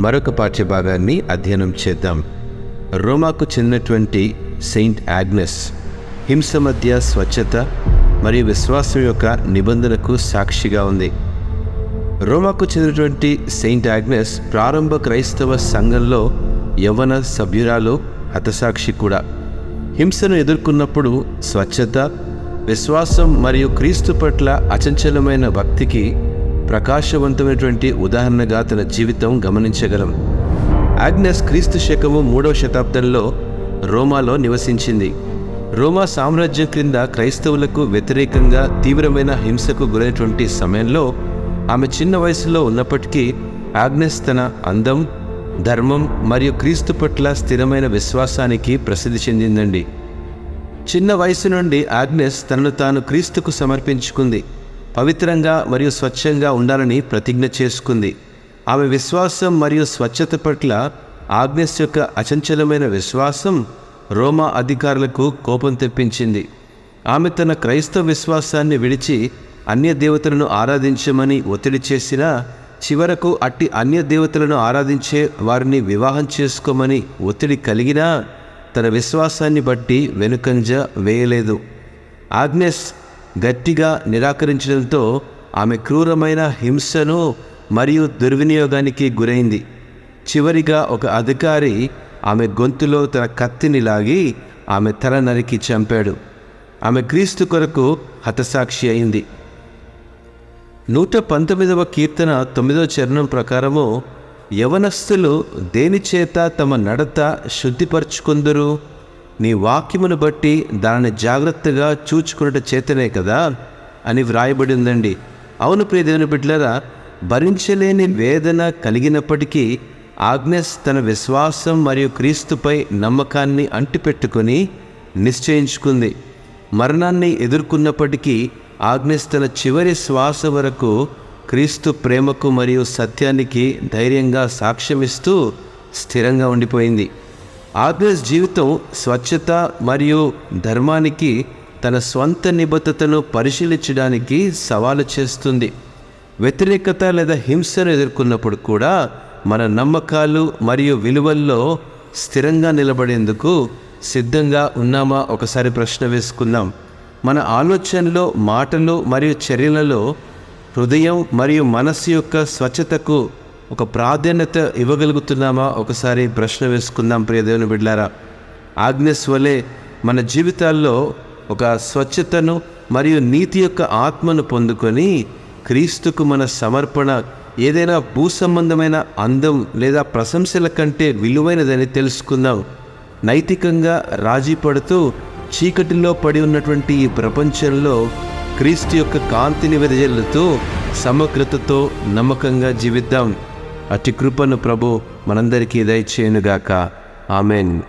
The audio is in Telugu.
మరొక పాఠ్యభాగాన్ని అధ్యయనం చేద్దాం. రోమాకు చెందినటువంటి సెయింట్ ఆగ్నెస్ హింస మధ్య స్వచ్ఛత మరియు విశ్వాసం యొక్క నిబంధనకు సాక్షిగా ఉంది. రోమాకు చెందినటువంటి సెయింట్ ఆగ్నెస్ ప్రారంభ క్రైస్తవ సంఘంలో యవన సభ్యురాలు హతసాక్షి కూడా. హింసను ఎదుర్కొన్నప్పుడు స్వచ్ఛత విశ్వాసం మరియు క్రీస్తు పట్ల అచంచలమైన భక్తికి ప్రకాశవంతమైనటువంటి ఉదాహరణగా తన జీవితం గమనించగలం. ఆగ్నెస్ క్రీస్తు శకము మూడవ శతాబ్దంలో రోమాలో నివసించింది. రోమా సామ్రాజ్యం క్రింద క్రైస్తవులకు వ్యతిరేకంగా తీవ్రమైన హింసకు గురైనటువంటి సమయంలో ఆమె చిన్న వయసులో ఉన్నప్పటికీ ఆగ్నెస్ తన అందం ధర్మం మరియు క్రీస్తు పట్ల స్థిరమైన విశ్వాసానికి ప్రసిద్ధి చెందిందండి. చిన్న వయసు నుండి ఆగ్నెస్ తనను తాను క్రీస్తుకు సమర్పించుకుంది. పవిత్రంగా మరియు స్వచ్ఛంగా ఉండాలని ప్రతిజ్ఞ చేసుకుంది. ఆమె విశ్వాసం మరియు స్వచ్ఛత పట్ల ఆగ్నెస్ యొక్క అచంచలమైన విశ్వాసం రోమా అధికారులకు కోపం తెప్పించింది. ఆమె తన క్రైస్తవ విశ్వాసాన్ని విడిచి అన్య దేవతలను ఆరాధించమని ఒత్తిడి చేసినా చివరకు అట్టి అన్య దేవతలను ఆరాధించే వారిని వివాహం చేసుకోమని ఒత్తిడి కలిగినా తన విశ్వాసాన్ని బట్టి వెనుకంజ వేయలేదు. ఆగ్నెస్ గట్టిగా నిరాకరించడంతో ఆమె క్రూరమైన హింసను మరియు దుర్వినియోగానికి గురైంది. చివరిగా ఒక అధికారి ఆమె గొంతులో తన కత్తిని లాగి ఆమె తల నరికి చంపాడు. ఆమె క్రీస్తు కొరకు హతసాక్షి అయింది. నూట పంతొమ్మిదవ కీర్తన తొమ్మిదవ చరణం ప్రకారము యవనస్తులు దేనిచేత తమ నడత శుద్ధిపరచుకుందరు? నీ వాక్యమును బట్టి దానిని జాగ్రత్తగా చూచుకున్నట చేతనే కదా అని వ్రాయబడి ఉందండి అవును ప్రియ దేవుని భరించలేని వేదన కలిగినప్పటికీ ఆగ్నెస్ తన విశ్వాసం మరియు క్రీస్తుపై నమ్మకాన్ని అంటిపెట్టుకొని నిశ్చయించుకుంది. మరణాన్ని ఎదుర్కొన్నప్పటికీ ఆగ్నెస్ తన చివరి శ్వాస వరకు క్రీస్తు ప్రేమకు మరియు సత్యానికి ధైర్యంగా సాక్ష్యమిస్తూ స్థిరంగా ఉండిపోయింది. ఆగ్నెస్ జీవితం స్వచ్ఛత మరియు ధర్మానికి తన స్వంత నిబద్ధతను పరిశీలించడానికి సవాలు చేస్తుంది. వ్యతిరేకత లేదా హింసను ఎదుర్కొన్నప్పుడు కూడా మన నమ్మకాలు మరియు విలువల్లో స్థిరంగా నిలబడేందుకు సిద్ధంగా ఉన్నామా? ఒకసారి ప్రశ్న వేసుకుందాం. మన ఆలోచనలో మాటలు మరియు చర్యలలో హృదయం మరియు మనస్సు యొక్క స్వచ్ఛతకు ఒక ప్రాధాన్యత ఇవ్వగలుగుతున్నామా? ఒకసారి ప్రశ్న వేసుకుందాం ప్రియదేవుని బిడ్డారా ఆగ్నెస్ వలె మన జీవితాల్లో ఒక స్వచ్ఛతను మరియు నీతి యొక్క ఆత్మను పొందుకొని క్రీస్తుకు మన సమర్పణ ఏదైనా భూ సంబంధమైన అందం లేదా ప్రశంసల కంటే విలువైనదని తెలుసుకుందాం. నైతికంగా రాజీ పడుతూ చీకటిలో పడి ఉన్నటువంటి ఈ ప్రపంచంలో క్రీస్తు యొక్క కాంతిని వెదజల్లుతూ సమగ్రతతో నమ్మకంగా జీవిద్దాం. అతి కృపను ప్రభు మనందరికీ దయచేయునుగాక. ఆమెన్.